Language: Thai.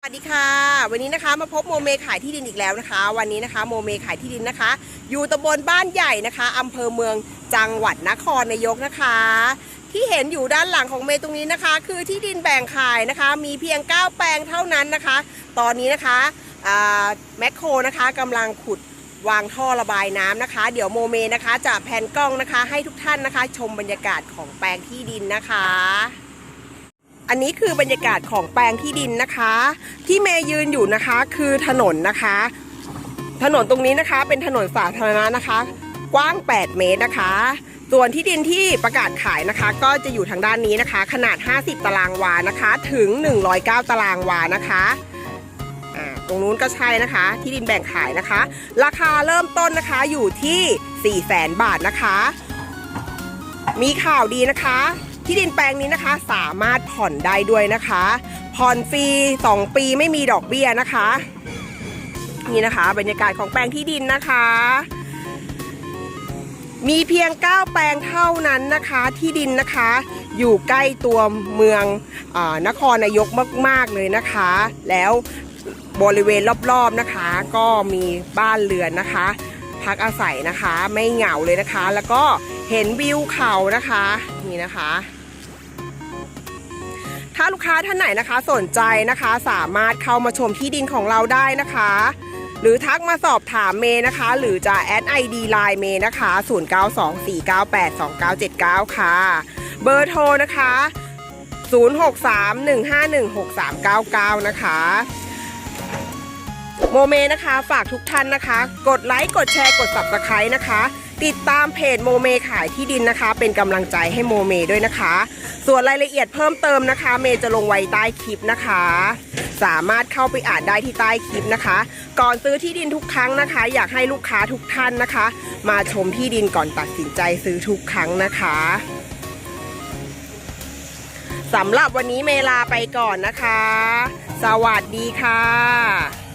สวัสดีค่ะ วันนี้นะคะมาพบโมเมขายที่ดินอีกแล้วนะคะ วันนี้นะคะโมเมขายที่ดินนะคะ อยู่ตำบลบ้านใหญ่นะคะอำเภอเมืองจังหวัดนครนายกนะคะ ที่เห็นอยู่ด้านหลังของเมย์ตรงนี้นะคะ คือที่ดินแบ่งขายนะคะ มีเพียง 9 แปลงเท่านั้นนะคะ ตอนนี้นะคะแมคโครนะคะกำลังขุดวางท่อระบายน้ำนะคะ เดี๋ยวโมเมนะคะจะแผนกล้องนะคะ ให้ทุกท่านนะคะ ชมบรรยากาศของแปลงที่ดินนะคะ อันนี้คือบรรยากาศของแปลงที่ดินนะคะ ที่เมย์ยืนอยู่นะคะคือถนนนะคะ ถนนตรงนี้นะคะ เป็นถนนสาธารณะนะคะ กว้าง 8 เมตรนะคะ ส่วนที่ดินที่ประกาศขายนะคะ ก็จะอยู่ทางด้านนี้นะคะ ขนาด 50 ตารางวานะคะ ถึง 109 ตารางวานะคะตรงนู้นก็ใช่นะคะ ที่ดินแบ่งขายนะคะ ราคาเริ่มต้นนะคะอยู่ที่ 4 0 0แสนบาทนะคะ มีข่าวดีนะคะ ที่ดินแปลงนี้นะคะสามารถผ่อนได้ด้วยนะคะ ผ่อนฟรี 2 ปีไม่มีดอกเบี้ยนะคะ นี่นะคะ บรรยากาศของแปลงที่ดินนะคะ มีเพียง 9 แปลงเท่านั้นนะคะ ที่ดินนะคะ อยู่ใกล้ตัวเมืองอนครนายกมาก ๆ เลยนะคะ แล้วบริเวณรอบๆนะคะ ก็มีบ้านเรือนนะคะ พักอาศัยนะคะไม่เหงาเลยนะคะ แล้วก็เห็นวิวเขานะคะ นี่นะคะ ถ้าลูกค้าท่านไหนนะคะสนใจนะคะสามารถเข้ามาชมที่ดินของเราได้นะคะ หรือทักมาสอบถามเมย์นะคะ หรือจะแอดไอดีไลน์เมย์นะคะ 0924982979 ค่ะ เบอร์โทรนะคะ 0631516399นะคะ มเมนะคะ ฝากทุกท่านนะคะ กดไลค์กดแชร์กด subscribe นะคะ ติดตามเพจโมเมขายที่ดินนะคะ เป็นกำลังใจให้โมเมด้วยนะคะ ส่วนรายละเอียดเพิ่มเติมนะคะ เมย์จะลงไว้ใต้คลิปนะคะ สามารถเข้าไปอ่านได้ที่ใต้คลิปนะคะ ก่อนซื้อที่ดินทุกครั้งนะคะ อยากให้ลูกค้าทุกท่านนะคะ มาชมที่ดินก่อนตัดสินใจซื้อทุกครั้งนะคะสำหรับวันนี้เมลาไปก่อนนะคะ สวัสดีค่ะ